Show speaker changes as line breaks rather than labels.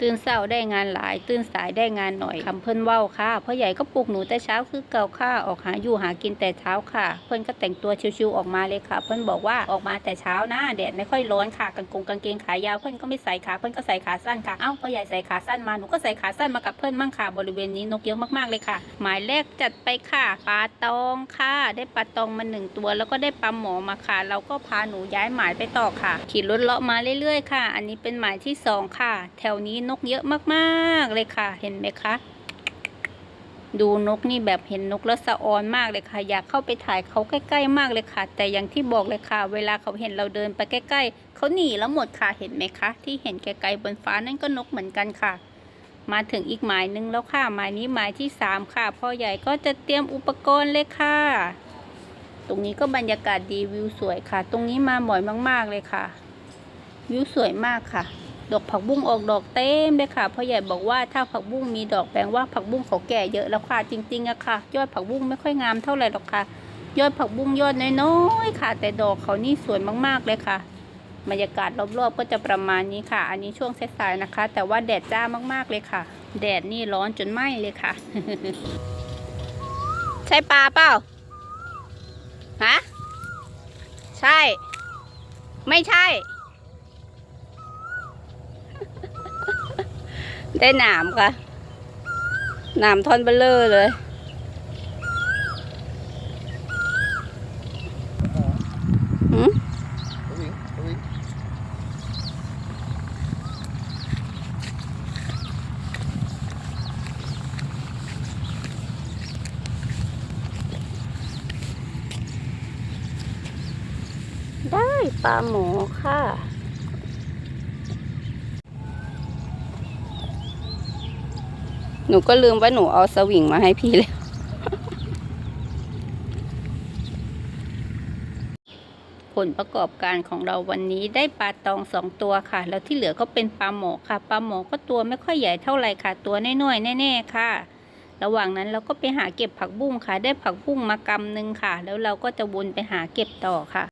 ตื่นเศร้าได้งานหลาย ตื่นสายได้งานหน่อยคำเพิ่นเว้าค่ะพ่อใหญ่ก็ปลุกหนูแต่เช้าคือเก่าค่ะออกหาอยู่หากินแต่เช้าค่ะ เพิ่นก็แต่งตัวชิวๆออกมาเลยค่ะ เพิ่นบอกว่าออกมาแต่เช้านะแดดไม่ค่อยร้อนค่ะกางกงกางเกงขายาวเพิ่นก็ไม่ใส่ขาเพิ่นก็ใส่ขาสั้นค่ะเอ้าพ่อใหญ่ใส่ขาสั้นมาหนูก็ใส่ขาสั้นมากับเพิ่นมั่งค่ะบริเวณนี้นกเยอะมากๆเลยค่ะ หมายแรกจัดไปค่ะปลาตองค่ะ ได้ปลาตองมาหนึ่งตัว แล้วก็ได้ปลาหมอมาค่ะ เราก็พาหนูย้ายหมายไปต่อค่ะ ขี่รถเลาะมาเรื่อยๆค่ะ อันนี้เป็นหมายที่สองค่ะ แถวนี้นนกเยอะมากๆเลยค่ะ เห็นไหมคะ ดูนกนี่แบบเห็นนกแล้วสะออนมากเลยค่ะ อยากเข้าไปถ่ายเขาใกล้ ๆ มากเลยค่ะ แต่อย่างที่บอกเลยค่ะ เวลาเขาเห็นเราเดินไปใกล้ ๆเขาหนีแล้วหมดค่ะเห็นไหมคะ ที่เห็นไกลๆบนฟ้านั่นก็นกเหมือนกันค่ะ มาถึงอีกหมายหนึ่งแล้วค่ะหมายนี้หมายที่สามค่ะพ่อใหญ่ก็จะเตรียมอุปกรณ์เลยค่ะ ตรงนี้ก็บรรยากาศดีวิวสวยค่ะ ตรงนี้มาบ่อยมาก ๆเลยค่ะวิวสวยมากค่ะ ดอกผักบุ้งออกดอกเต็มเลยค่ะพ่อใหญ่บอกว่าถ้าผักบุ้งมีดอกแปลว่าผักบุ้งเขาแก่เยอะแล้วค่ะจริงๆอะค่ะ ยอดผักบุ้งไม่ค่อยงามเท่าไหร่หรอกค่ะ ยอดผักบุ้งยอดน้อยๆค่ะ แต่ดอกเขานี่สวยมากๆเลยค่ะบรรยากาศรอบๆก็จะประมาณนี้ค่ะ อันนี้ช่วงสายๆนะคะ แต่ว่าแดดจ้ามากๆเลยค่ะ แดดนี่ร้อนจนไหม้เลยค่ะ ใช่ปลาเปล่าฮะใช่ ไม่ใช่ ได้หนามค่ะหนามท่อนเบลเลอร์เลย หืมได้ปลาหมอค่ะ หนูก็ลืมว่าหนูเอาสวิงมาให้พี่เลยผลประกอบการของเราวันนี้ได้ปลาตองสองตัวค่ะ แล้วที่เหลือก็เป็นปลาหมอค่ะ ปลาหมอก็ตัวไม่ค่อยใหญ่เท่าไหร่ค่ะ ตัวน้อยๆแน่ๆค่ะ ระหว่างนั้นเราก็ไปหาเก็บผักบุ้งค่ะ ได้ผักบุ้งมากำหนึ่งค่ะ แล้วเราก็จะวนไปหาเก็บต่อค่ะ